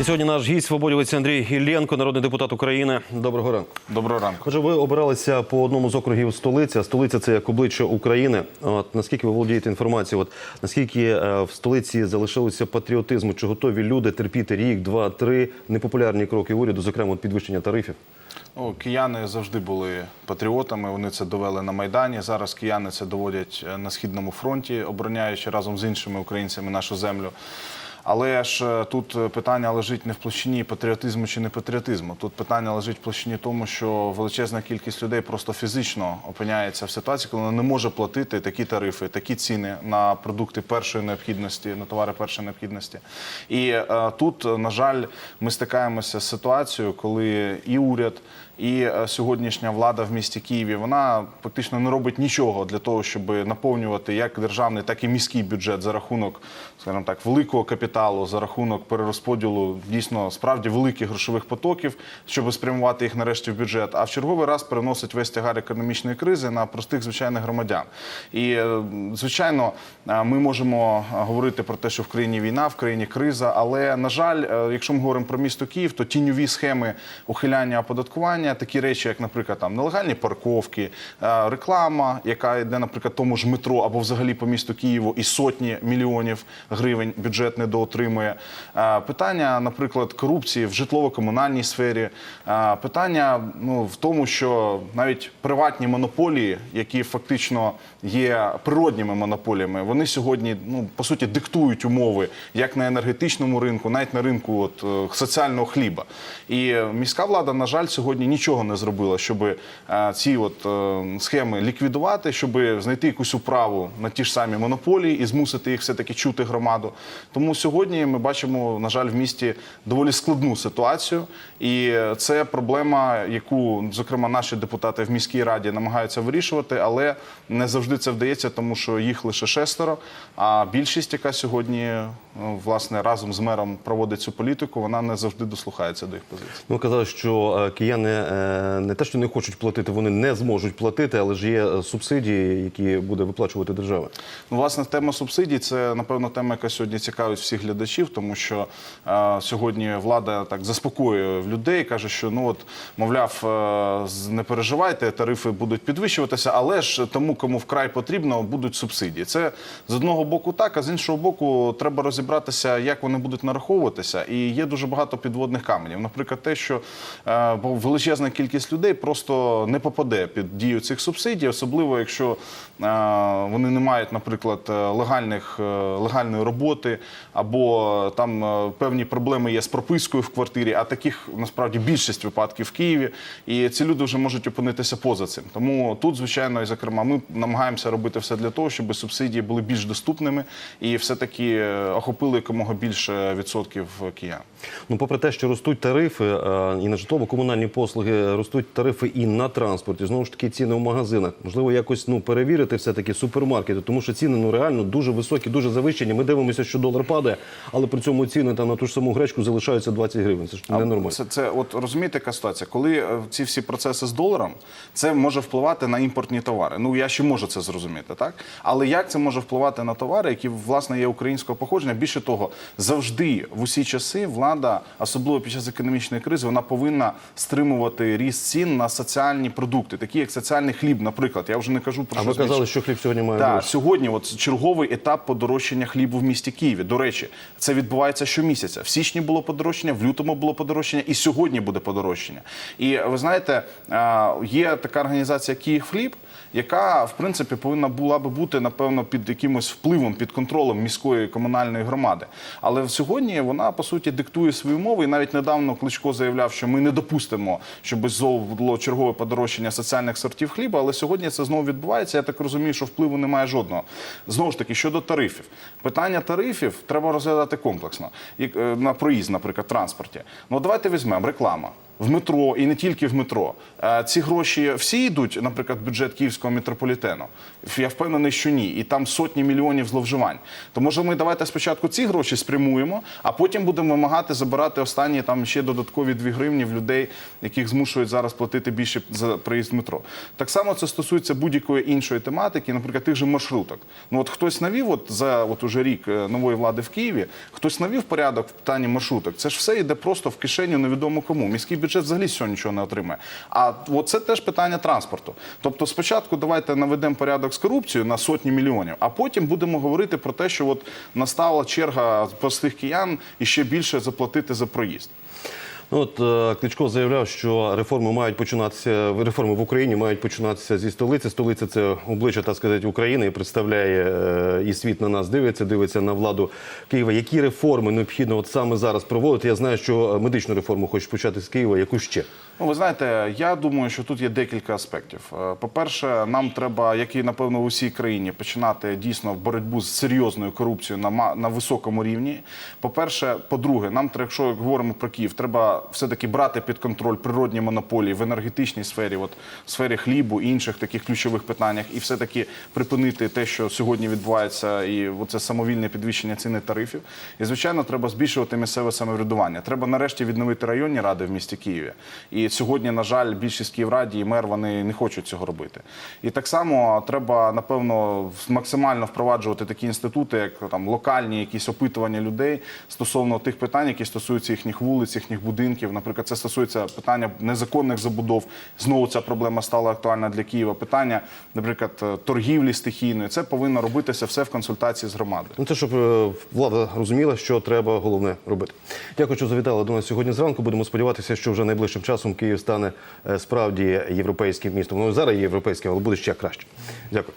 І сьогодні наш гість свободівець Андрій Іллєнко, народний депутат України. Доброго ранку. Доброго ранку. Отже, ви обиралися по одному з округів столиці. а Столиця це як обличчя України. От наскільки ви володієте інформацією? От наскільки е, в столиці залишилося патріотизму? Чи готові люди терпіти рік, два, три непопулярні кроки уряду, зокрема от підвищення тарифів? О, кияни завжди були патріотами. Вони це довели на майдані. Зараз кияни це доводять е, на східному фронті, обороняючи разом з іншими українцями нашу землю. Але ж е, тут е, питання лежить не в площині патріотизму чи не патріотизму. Тут питання лежить в площині тому, що величезна кількість людей просто фізично опиняється в ситуації, коли вона не може платити такі тарифи, такі ціни на продукти першої необхідності, на товари першої необхідності. І е, тут, е, на жаль, ми стикаємося з ситуацією, коли і уряд. І сьогоднішня влада в місті Києві вона фактично не робить нічого для того, щоб наповнювати як державний, так і міський бюджет за рахунок, скажімо так, великого капіталу, за рахунок перерозподілу дійсно справді великих грошових потоків, щоб спрямувати їх нарешті в бюджет. А в черговий раз переносить весь тягар економічної кризи на простих звичайних громадян. І е, звичайно, е, ми можемо е, говорити про те, що в країні війна, в країні криза. Але на жаль, якщо ми говоримо про місто Київ, то тіньові схеми ухиляння оподаткування, такі речі, як, наприклад, там нелегальні парковки, реклама, яка йде, наприклад, тому ж метро або взагалі по місту Києву, і сотні мільйонів гривень бюджет недоотримує. Е, Питання, наприклад, корупції в житлово-комунальній сфері, Е, питання ну, в тому, що навіть приватні монополії, які фактично є природніми монополіями, вони сьогодні ну по суті диктують умови як на енергетичному ринку, навіть на ринку от, е, соціального хліба. І міська влада, на жаль, сьогодні нічого не зробила, щоб ці от схеми ліквідувати, щоб знайти якусь управу на ті ж самі монополії і змусити їх все таки чути громаду. Тому сьогодні ми бачимо, на жаль, в місті доволі складну ситуацію, і це проблема, яку зокрема наші депутати в міській раді намагаються вирішувати, але не завжди це вдається, тому що їх лише шестеро. А більшість, яка сьогодні е, власне разом з мером проводить цю політику, вона не завжди дослухається до їх позицій. Ну казали, що е, кияни е, не те, що не хочуть платити, вони не зможуть платити, але ж є субсидії, які буде виплачувати держава. Ну, власне, тема субсидій це напевно тема, яка сьогодні цікавить всіх глядачів, тому що е, сьогодні влада так заспокоює людей, каже, що ну от мовляв, е, не переживайте, тарифи будуть підвищуватися, але ж тому, кому вкрай потрібно, будуть субсидії. Це з одного боку так, а з іншого боку, треба розібратися, як вони будуть нараховуватися. І є дуже багато підводних каменів. Наприклад, те, що е, величезна кількість людей просто не попаде під дію цих субсидій, особливо якщо е, вони не мають, наприклад, е, легальних е, легальної роботи, або там е, певні проблеми є з пропискою в квартирі. А таких насправді більшість випадків в Києві, і ці люди вже можуть опинитися поза цим. Тому тут, звичайно, і зокрема, ми намагаємося робити все для того, щоб субсидії були більш доступними і все таки е, охопили якомога більше відсотків киян. Ну, попри те, що ростуть тарифи е, і на житлово-комунальні послуги, ростуть тарифи і на транспорті. Знову ж таки, ціни в магазинах. Можливо, якось ну перевірити все таки супермаркети, тому що ціни ну реально дуже високі, дуже завищені. Ми дивимося, що долар падає, але при цьому ціни там на ту ж саму гречку залишаються 20 гривень. Це ж ненормально. Це, це от розумієте, яка ситуація? Коли е, ці всі процеси з доларом, це може впливати на імпортні товари. Ну я ще можу це зрозуміти, так? Але як це може впливати на товари, які власне є українського походження? Більше того, завжди в усі часи влада, особливо під час економічної кризи, вона повинна стримувати ріст цін на соціальні продукти, такі як соціальний хліб, наприклад. Я вже не кажу про А що ви казали, що хліб сьогодні має так, дорожче. сьогодні от черговий етап подорожчання хлібу в місті Києві. До речі, це відбувається щомісяця. В січні було подорожчання, в лютому було подорожчання, і сьогодні буде подорожчання. І ви знаєте, є така організація «Київхліб», яка в принципі повинна була би бути напевно під якимось впливом, під контролем міської комунальної громади. Але сьогодні вона по суті диктує свої умови. І навіть недавно Кличко заявляв, що ми не допустимо, щоб знову було чергове подорожчання соціальних сортів хліба. Але сьогодні це знову відбувається. Я так розумію, що впливу немає жодного. Знову ж таки, щодо тарифів, питання тарифів треба розглядати комплексно. Як, е, на проїзд, наприклад, транспорті. Ну давайте візьмемо реклама. В метро і не тільки в метро. Е, Ці гроші всі йдуть, наприклад, в бюджет київського метрополітену. Я впевнений, що ні. І там сотні мільйонів зловживань. То може ми давайте спочатку ці гроші спрямуємо, а потім будемо вимагати забирати останні там ще додаткові 2 гривні в людей, яких змушують зараз платити більше за проїзд в метро. Так само це стосується будь-якої іншої тематики, наприклад, тих же маршруток. Ну от хтось навів, от за от уже рік е, нової влади в Києві, хтось навів порядок в питанні маршруток. Це ж все йде просто в кишеню невідомо кому. Міський бюджет взагалі з нічого не отримає. А це теж питання транспорту. Тобто, спочатку давайте наведемо порядок з корупцією на сотні мільйонів, а потім будемо говорити про те, що от настала черга простих киян і ще більше заплатити за проїзд. Ну, от е, Кличко заявляв, що реформи мають починатися реформи в Україні мають починатися зі столиці. Столиця це обличчя, так сказати, України і представляє е, і світ на нас дивиться, дивиться на владу Києва. Які реформи необхідно от саме зараз проводити? Я знаю, що медичну реформу хочеш почати з Києва. Яку ще? Ну, ви знаєте, я думаю, що тут є декілька аспектів. Е, По-перше, нам треба, як і напевно в усій країні, починати дійсно боротьбу з серйозною корупцією на на високому рівні. По-перше, по-друге, нам якщо говоримо про Київ, треба все-таки брати під контроль природні монополії в енергетичній сфері, от в сфері хлібу і інших таких ключових питаннях, і все-таки припинити те, що сьогодні відбувається, і оце самовільне підвищення ціни тарифів. І звичайно, треба збільшувати місцеве самоврядування. Треба нарешті відновити районні ради в місті Києві. І сьогодні, на жаль, більшість Київраді і мер вони не хочуть цього робити. І так само треба напевно максимально впроваджувати такі інститути, як там локальні якісь опитування людей стосовно тих питань, які стосуються їхніх вулиць, їхніх будинків. Наприклад, це стосується питання незаконних забудов. Знову ця проблема стала актуальна для Києва. Питання, наприклад, е, торгівлі стихійної. Це повинно робитися все в консультації з громадою. Ну це щоб е, влада розуміла, що треба головне робити. Дякую, що завітали до нас сьогодні зранку. Будемо сподіватися, що вже найближчим часом Київ стане е, справді європейським містом. Ну зараз є європейським, але буде ще краще. Дякую.